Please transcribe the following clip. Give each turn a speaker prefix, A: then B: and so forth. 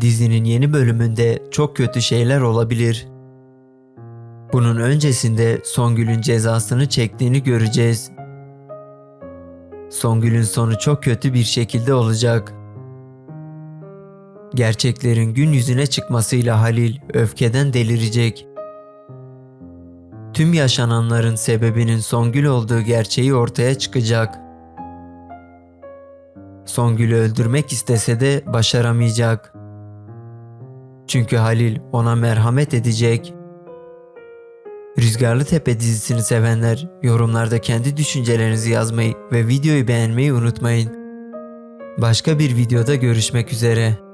A: Dizinin yeni bölümünde çok kötü şeyler olabilir. Bunun öncesinde Songül'ün cezasını çektiğini göreceğiz. Songül'ün sonu çok kötü bir şekilde olacak. Gerçeklerin gün yüzüne çıkmasıyla Halil öfkeden delirecek. Tüm yaşananların sebebinin Songül olduğu gerçeği ortaya çıkacak. Songül'ü öldürmek istese de başaramayacak. Çünkü Halil ona merhamet edecek. Rüzgarlı Tepe dizisini sevenler yorumlarda kendi düşüncelerinizi yazmayı ve videoyu beğenmeyi unutmayın. Başka bir videoda görüşmek üzere.